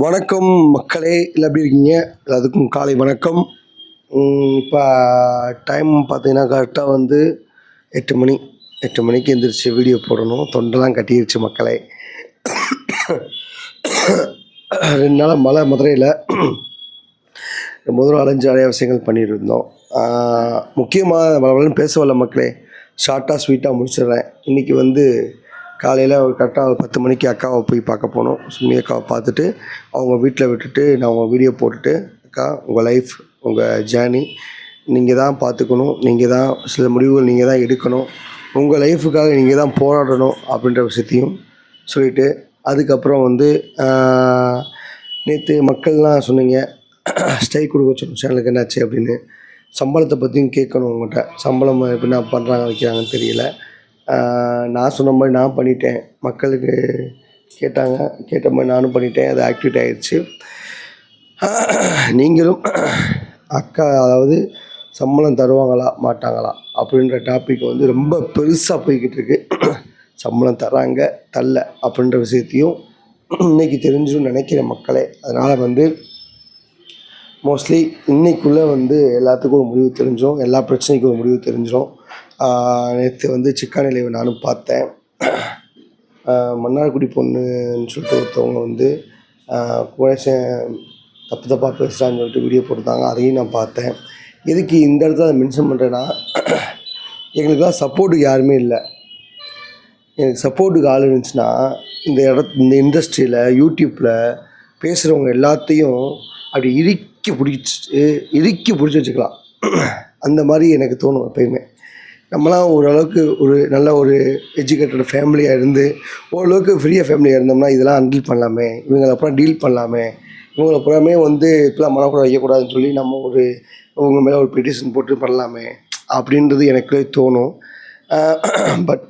வணக்கம் மக்களே இல்லை எப்படி இருக்கீங்க? அதுக்கும் காலை வணக்கம். இப்போ டைம் பார்த்தீங்கன்னா கரெக்டாக வந்து எட்டு மணி எட்டு மணிக்கு எந்திரிச்சு வீடியோ போடணும். தொண்டெல்லாம் கட்டிடுச்சு மக்களே. ரெண்டு நாளாக மழை மதுரையில். முதல் அலைஞ்சு நிறைய விஷயங்கள் பண்ணிட்டு இருந்தோம். முக்கியமாக வளவலன்னு பேச வரல மக்களே. ஷார்ட்டாக ஸ்வீட்டாக முடிச்சிடுறேன். இன்றைக்கி வந்து காலையில் ஒரு கரெக்டாக ஒரு பத்து மணிக்கு அக்காவை போய் பார்க்க போனோம். சுமி அக்காவை பார்த்துட்டு அவங்க வீட்டில் விட்டுட்டு நான் உங்கள் வீடியோ போட்டுட்டு அக்கா உங்கள் லைஃப் உங்கள் ஜேர்னி நீங்கள் தான் பார்த்துக்கணும். நீங்கள் தான் சில முடிவுகள் நீங்கள் தான் எடுக்கணும். உங்கள் லைஃபுக்காக நீங்கள் தான் போராடணும் அப்படின்ற விஷயத்தையும் சொல்லிவிட்டு அதுக்கப்புறம் வந்து நேற்று மக்கள்லாம் சொன்னீங்க ஸ்டை கொடுக்க சொன்னோம் சேனலுக்கு என்னாச்சு அப்படின்னு. சம்பளத்தை பற்றியும் கேட்கணும் உங்கள்கிட்ட சம்பளம் எப்படின்னா பண்ணுறாங்க வைக்கிறாங்கன்னு தெரியல. நான் சொன்ன மாதிரி நான் பண்ணிட்டேன். மக்களுக்கு கேட்டாங்க. கேட்ட மாதிரி நானும் பண்ணிட்டேன். அது ஆக்டிவேட் ஆகிடுச்சு நீங்களும் அக்கா அதாவது சம்பளம் தருவாங்களா மாட்டாங்களா அப்படின்ற டாபிக் வந்து ரொம்ப பெருசாக போய்கிட்டு இருக்கு. சம்பளம் தராங்க தரல அப்படின்ற விஷயத்தையும் இன்னைக்கு தெரிஞ்சுன்னு நினைக்கிற மக்களே அதனால் வந்து மோஸ்ட்லி இன்றைக்குள்ளே வந்து எல்லாத்துக்கும் ஒரு முடிவு தெரிஞ்சிடும் எல்லா பிரச்சனைக்கும் ஒரு முடிவு தெரிஞ்சிடும் நேற்று வந்து சிக்கன் நிலைவை நானும் பார்த்தேன். மன்னார்குடி பொண்ணுன்னு சொல்லிட்டு ஒருத்தவங்க வந்து ஆஹ் தப்பு தப்பாக பேசுகிறான்னு சொல்லிட்டு வீடியோ போட்டிருந்தாங்க. அதையும் நான் பார்த்தேன். எதுக்கு இந்த இடத்துல அதை மென்ஷன் பண்ணுறேன்னா எங்களுக்கெல்லாம் சப்போர்ட்டுக்கு யாருமே இல்லை. எனக்கு சப்போர்ட்டுக்கு ஆள் இருந்துச்சுன்னா இந்த இடத் இந்த இண்டஸ்ட்ரியில் யூடியூப்பில் பேசுகிறவங்க எல்லாத்தையும் அப்படி இறுக்கி பிடிச்சி இறுக்கி பிடிச்சி வச்சுக்கலாம். அந்த மாதிரி எனக்கு தோணும் எப்பயுமே. நம்மளாம் ஓரளவுக்கு ஒரு நல்ல ஒரு எஜுகேட்டட் ஃபேமிலியாக இருந்து ஓரளவுக்கு ஃப்ரீயாக ஃபேமிலியாக இருந்தோம்னா இதெல்லாம் ஹண்டில் பண்ணலாமே. இவங்களை அப்புறம் டீல் பண்ணலாமே. இவங்களை புறமே வந்து இப்படிலாம் மனக்கூட வைக்கக்கூடாதுன்னு சொல்லி நம்ம ஒரு உங்க மேலே ஒரு பெட்டிஷன் போட்டு பண்ணலாமே அப்படின்றது எனக்கு தோணும். பட்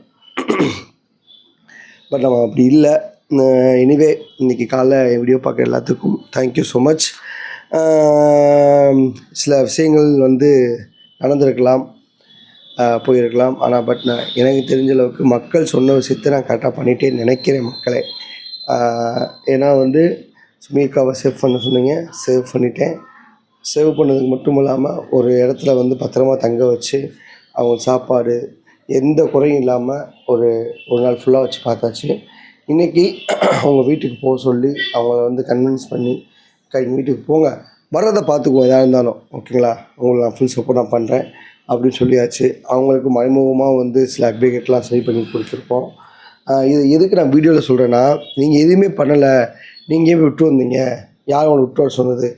பட் நம்ம அப்படி இல்லை. எனிவே இன்றைக்கி காலைல என் வீடியோ பார்க்குற எல்லாத்துக்கும் தேங்க்யூ ஸோ மச் சில விஷயங்கள் வந்து நடந்திருக்கலாம். போயிருக்கலாம். ஆனால் பட் நான் எனக்கு தெரிஞ்ச அளவுக்கு மக்கள் சொன்ன விஷயத்தை நான் கரெக்டாக பண்ணிகிட்டே நினைக்கிறேன் மக்களை. ஏன்னா வந்து சுமீர்காவை சேவ் பண்ண சொன்னீங்க. சேவ் பண்ணிட்டேன். சேவ் பண்ணதுக்கு மட்டும் இல்லாமல் ஒரு இடத்துல வந்து பத்திரமா தங்க வச்சு அவங்க சாப்பாடு எந்த குறையும் இல்லாமல் ஒரு ஒரு நாள் ஃபுல்லாக வச்சு பார்த்தாச்சு. இன்றைக்கி அவங்க வீட்டுக்கு போக சொல்லி அவங்கள வந்து கன்வின்ஸ் பண்ணி கை வீட்டுக்கு போங்க. வர்றதை பார்த்துக்குவோம் எதாக இருந்தாலும். ஓகேங்களா? உங்களுக்கு நான் ஃபுல் சப்போர்ட் நான் பண்ணுறேன் அப்படின்னு சொல்லியாச்சு. அவங்களுக்கு மறைமுகமாக வந்து சில அப்டேட்லாம் சரி பண்ணி கொடுத்துருக்கோம். இது எதுக்கு நான் வீடியோவில் சொல்கிறேன்னா நீங்கள் எதுவுமே பண்ணலை நீங்கள் ஏன் விட்டு வந்தீங்க? யார் உங்களை விட்டு வர சொன்னது?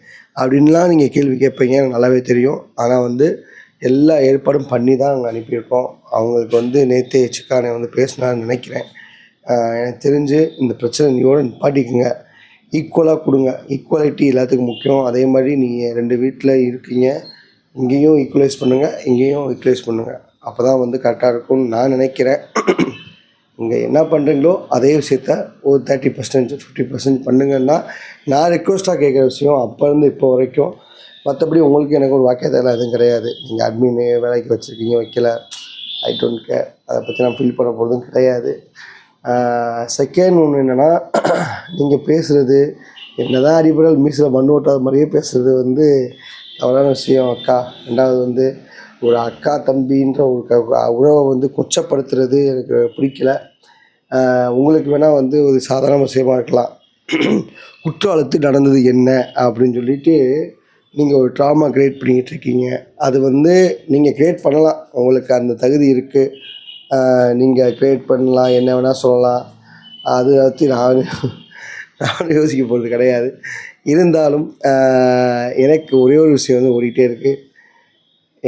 அப்படின்லாம் நீங்கள் கேள்வி கேட்பீங்க எனக்கு நல்லாவே தெரியும். ஆனால் வந்து எல்லா ஏற்பாடும் பண்ணி தான் அங்கே அனுப்பியிருக்கோம். அவங்களுக்கு வந்து நேற்றே சிக்கானை வந்து பேசினான்னு நினைக்கிறேன். எனக்கு தெரிஞ்சு இந்த பிரச்சனை நீயோடு நிப்பாட்டிக்குங்க. ஈக்குவலாக கொடுங்க. ஈக்குவாலிட்டி எல்லாத்துக்கும் முக்கியம். அதே மாதிரி நீங்கள் ரெண்டு வீட்டில் இருக்கீங்க. இங்கேயும் ஈக்குவலைஸ் பண்ணுங்கள் இங்கேயும் ஈக்குவலைஸ் பண்ணுங்கள் அப்போ தான் வந்து கரெக்டாக இருக்கும்னு நான் நினைக்கிறேன். இங்கே என்ன பண்ணுறீங்களோ அதே விஷயத்த ஒரு தேர்ட்டி பர்சன்டேஜ் ஃபிஃப்டி பர்சன்ட் பண்ணுங்கன்னா நான் ரெக்வஸ்ட்டாக கேட்குற விஷயம் அப்போருந்து இப்போ வரைக்கும். மற்றபடி உங்களுக்கு எனக்கு ஒரு வாக்கியத்தெல்லாம் எதுவும் கிடையாது. நீங்கள் அட்மின் வேலைக்கு வச்சுருக்கீங்க வைக்கல. ஐ டோன்ட் கேர் அதை பற்றி நான் ஃபீல் பண்ண போகிறதும் கிடையாது. செகண்ட் ஒன்று என்னென்னா நீங்கள் பேசுகிறது என்ன தான் அடிப்படையில் மீசில் மண் ஓட்டாத மாதிரியே பேசுகிறது வந்து தவறான விஷயம் அக்கா. ரெண்டாவது வந்து ஒரு அக்கா தம்பின்ற ஒரு க- உறவை வந்து கொச்சப்படுத்துறது எனக்கு பிடிக்கல. உங்களுக்கு வேணால் வந்து ஒரு சாதாரண விஷயமா இருக்கலாம். குற்றாலத்தில் நடந்தது என்ன? அப்படின்னு சொல்லிட்டு நீங்கள் ஒரு ட்ராமா க்ரியேட் பண்ணிக்கிட்டு இருக்கீங்க. அது வந்து நீங்கள் க்ரியேட் பண்ணலாம். உங்களுக்கு அந்த தகுதி இருக்குது நீங்கள் க்ரியேட் பண்ணலாம். என்ன வேணால் சொல்லலாம். அது பற்றி நான் நான் யோசிக்க போகிறது கிடையாது. இருந்தாலும் எனக்கு ஒரே ஒரு விஷயம் வந்து ஓடிக்கிட்டே இருக்குது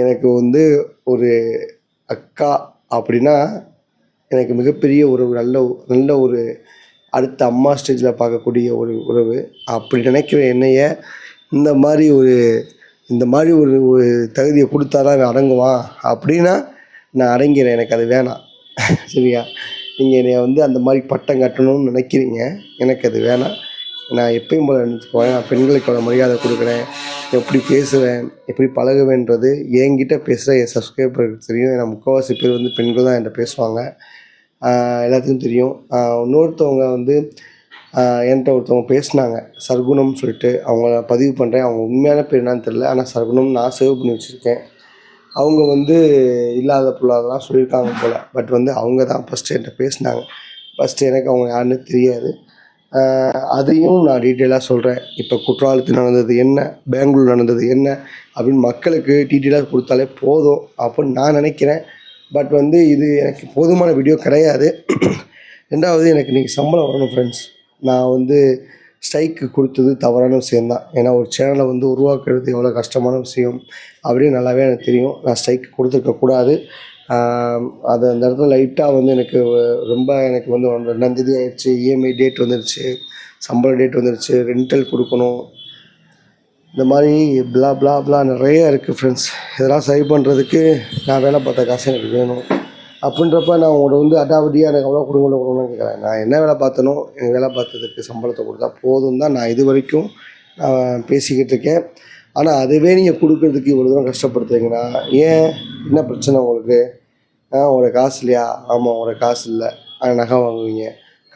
எனக்கு வந்து ஒரு அக்கா அப்படின்னா எனக்கு மிகப்பெரிய ஒரு நல்ல நல்ல ஒரு அடுத்த அம்மா ஸ்டேஜில் பார்க்கக்கூடிய ஒரு உறவு. அப்படி நினைக்கிற என்னைய இந்த மாதிரி ஒரு இந்த மாதிரி ஒரு ஒரு தகுதியை கொடுத்தா தான் அவன் அடங்குவான் அப்படின்னா நான் அடங்கிறேன் எனக்கு அது வேணாம். சரியா? நீங்கள் என்னை வந்து அந்த மாதிரி பட்டம் கட்டணும்னு நினைக்கிறீங்க. எனக்கு அது வேணாம். நான் எப்பயும் போல நினச்சிக்குவேன் நான் பெண்களுக்கு அவ்வளோ மரியாதை கொடுக்குறேன். எப்படி பேசுவேன் எப்படி பழகுவேன்றது என்கிட்ட பேசுகிற என் சப்ஸ்கிரைபருக்கு தெரியும். ஏன்னா முக்கால்வாசி பேர் வந்து பெண்கள் தான் என்கிட்ட பேசுவாங்க. எல்லாத்துக்கும் தெரியும். இன்னொருத்தவங்க வந்து என்கிட்ட ஒருத்தவங்க பேசினாங்க. சர்க்குணம்னு சொல்லிட்டு அவங்கள பதிவு பண்ணுறேன் அவங்க உண்மையான பேர் என்னான்னு தெரில ஆனால் சர்க்குணம் நான் சேவ் பண்ணி வச்சுருக்கேன். அவங்க வந்து இல்லாத பொருளாதாரம் சொல்லியிருக்காங்க போல். பட் வந்து அவங்க தான் ஃபஸ்ட்டு என்கிட்ட பேசினாங்க. ஃபஸ்ட்டு எனக்கு அவங்க யாருன்னு தெரியாது. அதையும் நான் டீட்டெயிலாக சொல்கிறேன் இப்போ குற்றாலத்தில் நடந்தது என்ன? பெங்களூர் நடந்தது என்ன? அப்படின்னு மக்களுக்கு டீட்டெயிலாக கொடுத்தாலே போதும் அப்படின்னு நான் நினைக்கிறேன். பட் வந்து இது எனக்கு போதுமான வீடியோ கிடையாது. ரெண்டாவது எனக்கு இன்றைக்கி சம்பளம் வரணும் ஃப்ரெண்ட்ஸ் நான் வந்து ஸ்ட்ரைக்கு கொடுத்தது தவறான விஷயம்தான் ஏன்னா ஒரு சேனலை வந்து உருவாக்குறது எவ்வளோ கஷ்டமான விஷயம் அப்படின்னு நல்லாவே எனக்கு தெரியும். நான் ஸ்ட்ரைக்கு கொடுத்துருக்கக்கூடாது. அது அந்த இடத்துல லைட்டாக வந்து எனக்கு ரொம்ப எனக்கு வந்து ரெண்டாந்தேதி ஆயிடுச்சு இஎம்ஐ டேட் வந்துருச்சு சம்பள டேட் வந்துருச்சு ரெண்டல் கொடுக்கணும். இந்த மாதிரி பிளா பிளா பிளா நிறைய இருக்குது ஃப்ரெண்ட்ஸ் இதெல்லாம் சரி பண்ணுறதுக்கு நான் வேலை பார்த்த காசு எனக்கு வேணும். அப்படின்றப்ப நான் உங்களோட வந்து அடாவடியாக எனக்கு அவ்வளோ கொடுங்க கொடுங்கன்னு கேட்குறேன். நான் என்ன வேலை பார்த்தனோ எனக்கு வேலை பார்த்ததுக்கு சம்பளத்தை கொடுத்தா போதும் தான் நான் இது வரைக்கும் நான் பேசிக்கிட்டு இருக்கேன். ஆனால் அதுவே நீங்கள் கொடுக்குறதுக்கு இவ்வளோ தூரம் கஷ்டப்படுத்துறீங்கன்னா ஏன் என்ன பிரச்சனை உங்களுக்கு? ஆ உங்களுக்கு காசு இல்லையா? ஆமாம் உங்களுக்கு காசு இல்லை. ஆனால் நகை வாங்குவீங்க.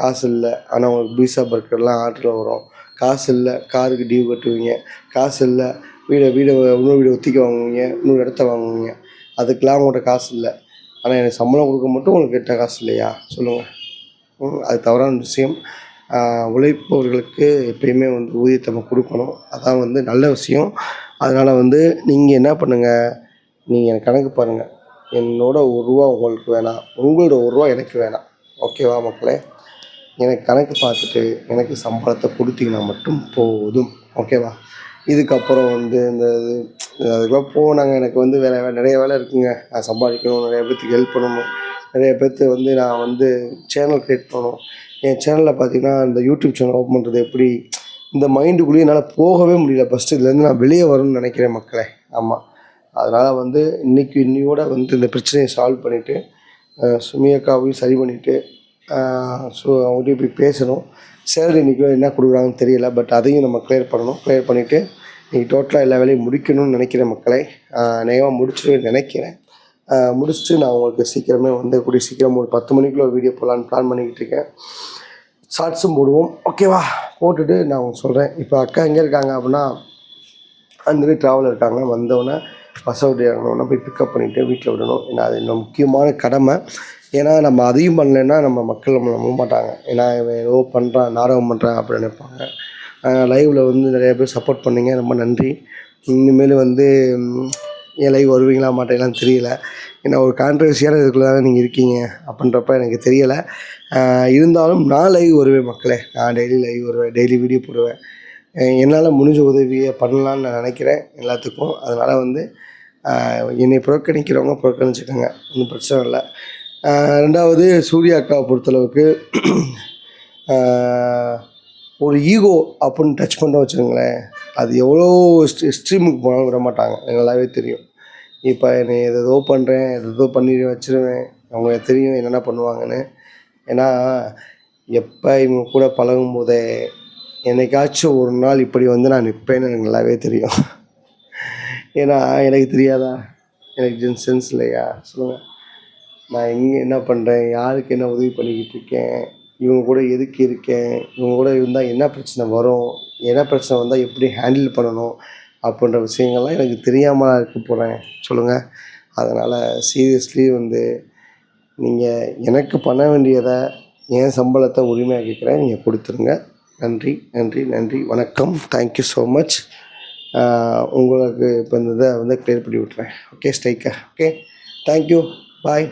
காசு இல்லை. ஆனால் உங்களுக்கு பீஸா பர்கர்லாம் ஆர்டரில் வரும். காசு இல்லை காருக்கு டியூ கட்டுவீங்க. காசு இல்லை வீடை வீடை இன்னொரு வீடை ஒத்திக்க வாங்குவீங்க. இன்னொரு இடத்த வாங்குவீங்க. அதுக்கெலாம் உங்கள்கிட்ட காசு இல்லை. ஆனால் எனக்கு சம்பளம் கொடுக்க மட்டும் உங்களுக்கு கிட்ட காசு இல்லையா? சொல்லுங்கள் அது தவறான விஷயம். உழைப்பவர்களுக்கு எப்பயுமே வந்து ஊதியத்தை நம்ம கொடுக்கணும். அதான் வந்து நல்ல விஷயம். அதனால் வந்து நீங்கள் என்ன பண்ணுங்கள் நீங்கள் எனக்கு கணக்கு பாருங்கள் என்னோட ஒரு ரூபா உங்களுக்கு வேணாம். உங்களோட ஒரு ரூபா எனக்கு வேணாம். ஓகேவா மக்களே? எனக்கு கணக்கு பார்த்துட்டு எனக்கு சம்பளத்தை கொடுத்தீங்கன்னா மட்டும் போதும். ஓகேவா இதுக்கப்புறம் வந்து இந்த இது அதுக்கெல்லாம் போனாங்க. எனக்கு வந்து வேறு வே நிறைய வேலை இருக்குங்க. நான் சம்பாதிக்கணும் நிறைய பேர்த்துக்கு ஹெல்ப் பண்ணணும். நிறைய பேர்த்து வந்து நான் வந்து சேனல் க்ரியேட் பண்ணணும் என் சேனலில் பார்த்தீங்கன்னா இந்த யூடியூப் சேனல் ஓப்பன் பண்ணுறது எப்படி இந்த மைண்டுக்குள்ளேயே என்னால் போகவே முடியல. ஃபஸ்ட்டு இதுலேருந்து நான் வெளியே வரணும்னு நினைக்கிறேன் மக்களே. ஆமாம் அதனால் வந்து இன்றைக்கி இன்னையோட வந்து இந்த பிரச்சனையை சால்வ் பண்ணிவிட்டு சுமியக்காவையும் சரி பண்ணிவிட்டு ஸோ அவங்ககிட்ட போய் பேசணும். சேலரி இன்றைக்கி என்ன கொடுக்குறாங்கன்னு தெரியல. பட் அதையும் நம்ம க்ளியர் பண்ணணும். க்ளியர் பண்ணிவிட்டு இன்றைக்கி டோட்டலாக எல்லா வேலையும் முடிக்கணும்னு நினைக்கிறேன் மக்களை. நேரமாக முடிச்சுட்டு நினைக்கிறேன். முடிச்சுட்டு நான் உங்களுக்கு சீக்கிரமே வந்து கூடிய சீக்கிரம் ஒரு பத்து மணிக்குள்ள ஒரு வீடியோ போடலான்னு பிளான் பண்ணிக்கிட்டு இருக்கேன். ஷார்ட்ஸும் போடுவோம். ஓகேவா போட்டுட்டு நான் உங்களுக்கு சொல்கிறேன் இப்போ அக்கா எங்கே இருக்காங்க அப்படின்னா அந்த ட்ராவல் இருக்காங்க. வந்தோடனே பஸ் அவுட் இறங்கணுன்னா போய் பிக்கப் பண்ணிவிட்டு வீட்டில் விடணும். ஏன்னா அது இன்னும் முக்கியமான கடமை. ஏன்னா நம்ம அதையும் பண்ணலைன்னா நம்ம மக்கள் நம்ம நம்ப மாட்டாங்க. ஏன்னா ஏதோ பண்ணுறான் நாடகம் பண்ணுறான் அப்படின்னு நினைப்பாங்க. லைவில் வந்து நிறைய பேர் சப்போர்ட் பண்ணீங்க. ரொம்ப நன்றி. இனிமேல் வந்து என் லைவ் வருவீங்களா மாட்டீங்களான்னு தெரியல. ஏன்னா ஒரு கான்ட்ரவர்சியான இதுக்குள்ளே தானே நீங்கள் இருக்கீங்க அப்படின்றப்ப எனக்கு தெரியலை. இருந்தாலும் நான் லைவ் வருவேன் மக்களே. நான் டெய்லி லைவ் வருவேன் டெய்லி வீடியோ போடுவேன். என்னால் முடிஞ்ச உதவியை பண்ணலான்னு நான் நினைக்கிறேன் எல்லாத்துக்கும். அதனால் வந்து என்னை புறக்கணிக்கிறவங்க புறக்கணிச்சுக்கோங்க. ஒன்றும் பிரச்சனை இல்லை. ரெண்டாவது சூர்யா அக்காவை பொறுத்தளவுக்கு ஒரு ஈகோ அப்படின்னு டச் பண்ண வச்சுக்கோங்களேன். அது எவ்வளோ ஸ்ட்ரீமுக்கு போனாலும் விட மாட்டாங்க. எங்களாவே நல்லாவே தெரியும். இப்போ என்னை எதோ பண்ணுறேன் எதோ பண்ணி வச்சுருவேன். அவங்க தெரியும் என்னென்ன பண்ணுவாங்கன்னு. ஏன்னா எப்போ இவங்க கூட பழகும் போதே என்னைக்காச்சும் ஒரு நாள் இப்படி வந்து நான் நிற்பேன்னு எனக்கு நல்லாவே தெரியும். ஏன்னா எனக்கு தெரியாதா? எனக்கு ஜென் சென்ஸ் இல்லையா? சொல்லுங்கள் நான் எங்கே என்ன பண்ணுறேன் யாருக்கு என்ன உதவி பண்ணிக்கிட்டு இருக்கேன்? இவங்க கூட எதுக்கு இருக்கேன்? இவங்க கூட இருந்தால் என்ன பிரச்சனை வரும்? என்ன பிரச்சனை வந்தால் எப்படி ஹேண்டில் பண்ணணும் அப்படின்ற விஷயங்கள்லாம் எனக்கு தெரியாமல் இருக்க போகிறேன் சொல்லுங்கள் அதனால் சீரியஸ்லி வந்து நீங்கள் எனக்கு பண்ண வேண்டியதை என் சம்பளத்தை உரிமையாக கேட்குறேன். நீங்கள் கொடுத்துருங்க. நன்றி நன்றி நன்றி. வணக்கம். தேங்க்யூ ஸோ மச் உங்களுக்கு இப்போ இந்த இதை வந்து க்ளியர் பண்ணி விட்றேன் ஓகே ஸ்ட்ரைக்கா ஓகே தேங்க்யூ பாய்